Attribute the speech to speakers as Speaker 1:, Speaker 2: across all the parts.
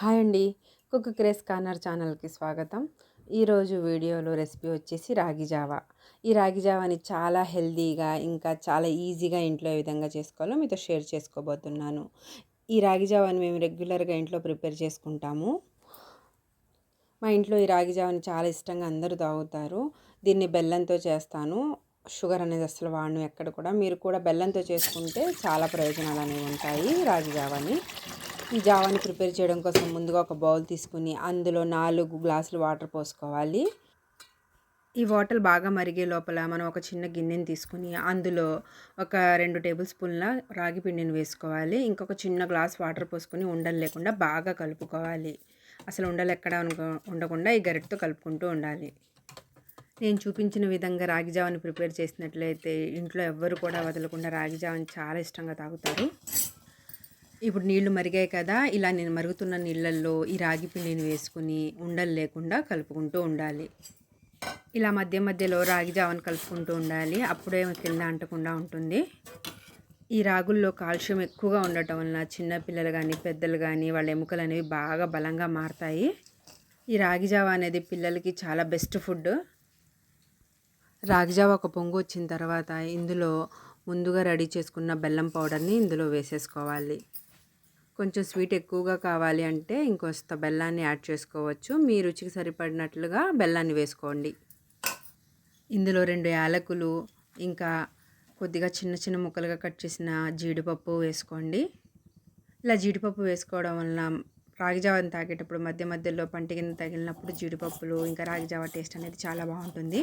Speaker 1: Hi అండి. Cook craze corner ఛానల్కి స్వాగతం. ఈరోజు వీడియోలో రెసిపీ వచ్చేసి రాగి జావా. ఈ రాగి జావాని చాలా హెల్దీగా ఇంకా చాలా ఈజీగా ఇంట్లో ఏ విధంగా చేసుకోవాలో మీతో షేర్ చేసుకోబోతున్నాను. ఈ రాగి జావాని మేము రెగ్యులర్గా ఇంట్లో ప్రిపేర్ చేసుకుంటాము. మా ఇంట్లో ఈ రాగి జావాని చాలా ఇష్టంగా అందరూ తాగుతారు. దీన్ని బెల్లంతో చేస్తాను. షుగర్ అనేది అసలు వాడను ఎక్కడ కూడా. మీరు కూడా బెల్లంతో చేసుకుంటే చాలా ప్రయోజనాలు అనేవి ఉంటాయి రాగి జావాని. ఈ జావాని ప్రిపేర్ చేయడం కోసం ముందుగా ఒక బౌల్ తీసుకుని అందులో నాలుగు గ్లాసులు వాటర్ పోసుకోవాలి. ఈ వాటర్ బాగా మరిగే లోపల మనం ఒక చిన్న గిన్నెని తీసుకుని అందులో ఒక రెండు టేబుల్ స్పూన్ల రాగి పిండిని వేసుకోవాలి. ఇంకొక చిన్న గ్లాస్ వాటర్ పోసుకొని ఉండలు లేకుండా బాగా కలుపుకోవాలి. అసలు ఉండలు ఎక్కడ ఉండకుండా ఈ గరిటతో కలుపుకుంటూ ఉండాలి. నేను చూపించిన విధంగా రాగి జావని ప్రిపేర్ చేసినట్లయితే ఇంట్లో ఎవ్వరు కూడా వదలకుండా రాగి జావని చాలా ఇష్టంగా తాగుతారు. ఇప్పుడు నీళ్ళు మరిగాయి కదా ఇలా నేను మరుగుతున్న నీళ్ళల్లో ఈ రాగి పిండిని వేసుకుని ఉండలు లేకుండా కలుపుకుంటూ ఉండాలి. ఇలా మధ్య మధ్యలో రాగి జావను కలుపుకుంటూ ఉండాలి. అప్పుడే కింద అంటకుండా ఉంటుంది. ఈ రాగుల్లో కాల్షియం ఎక్కువగా ఉండటం వలన చిన్నపిల్లలు కానీ పెద్దలు కానీ వాళ్ళ ఎముకలు అనేవి బాగా బలంగా మారుతాయి. ఈ రాగి జావ అనేది పిల్లలకి చాలా బెస్ట్ ఫుడ్. రాగి జావ ఒక పొంగు వచ్చిన తర్వాత ఇందులో ముందుగా రెడీ చేసుకున్న బెల్లం పౌడర్ని ఇందులో వేసేసుకోవాలి. కొంచెం స్వీట్ ఎక్కువగా కావాలి అంటే ఇంకొస్త బెల్లాన్ని యాడ్ చేసుకోవచ్చు. మీ రుచికి సరిపడినట్లుగా బెల్లాన్ని వేసుకోండి. ఇందులో రెండు యాలకులు ఇంకా కొద్దిగా చిన్న చిన్న ముక్కలుగా కట్ చేసిన జీడిపప్పు వేసుకోండి. ఇలా జీడిపప్పు వేసుకోవడం వలన రాగిజావని తాగేటప్పుడు మధ్య మధ్యలో పంట కింద తగిలినప్పుడు జీడిపప్పులు ఇంకా రాగిజావ టేస్ట్ అనేది చాలా బాగుంటుంది.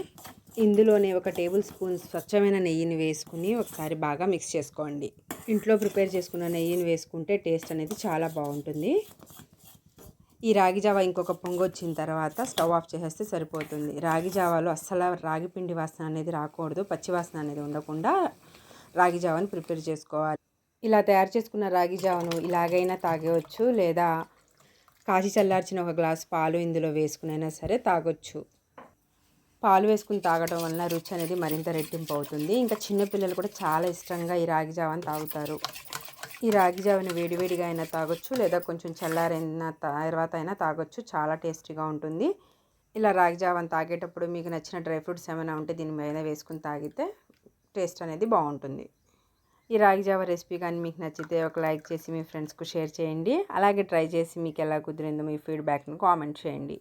Speaker 1: ఇందులోనే ఒక టేబుల్ స్పూన్ స్వచ్ఛమైన నెయ్యిని వేసుకుని ఒకసారి బాగా మిక్స్ చేసుకోండి. ఇంట్లో ప్రిపేర్ చేసుకున్న నెయ్యిని వేసుకుంటే టేస్ట్ అనేది చాలా బాగుంటుంది. ఈ రాగి జావ ఇంకొక పొంగు వచ్చిన తర్వాత స్టవ్ ఆఫ్ చేసేస్తే సరిపోతుంది. రాగి జావాలో అస్సలు రాగి పిండి వాసన అనేది రాకూడదు. పచ్చి వాసన అనేది ఉండకుండా రాగి జావని ప్రిపేర్ చేసుకోవాలి. ఇలా తయారు చేసుకున్న రాగి జావను ఇలాగైనా తాగవచ్చు లేదా కాచి చల్లార్చిన ఒక గ్లాస్ పాలు ఇందులో వేసుకునైనా సరే తాగొచ్చు. పాలు వేసుకుని తాగడం వలన రుచి అనేది మరింత రెట్టింపు అవుతుంది. ఇంకా చిన్నపిల్లలు కూడా చాలా ఇష్టంగా ఈ రాగి జావని తాగుతారు. ఈ రాగి జావని వేడివేడిగా అయినా తాగొచ్చు లేదా కొంచెం చల్లారైన తర్వాత అయినా తాగొచ్చు. చాలా టేస్టీగా ఉంటుంది. ఇలా రాగి జావని తాగేటప్పుడు మీకు నచ్చిన డ్రై ఫ్రూట్స్ ఏమైనా ఉంటే దీని మీద వేసుకుని తాగితే టేస్ట్ అనేది బాగుంటుంది. ఈ రాగి జావ రెసిపీ కానీ మీకు నచ్చితే ఒక లైక్ చేసి మీ ఫ్రెండ్స్కు షేర్ చేయండి. అలాగే ట్రై చేసి మీకు ఎలా కుదిరిందో మీ ఫీడ్బ్యాక్ను కామెంట్ చేయండి.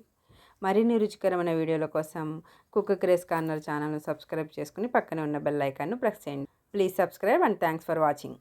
Speaker 1: మరిన్ని రుచికరమైన వీడియోల కోసం కుక్ క్రేస్ కార్నర్ ఛానల్ను సబ్స్క్రైబ్ చేసుకుని పక్కనే ఉన్న బెల్ ఐకాన్ను ప్రెస్ చేయండి. Please subscribe and thanks for watching.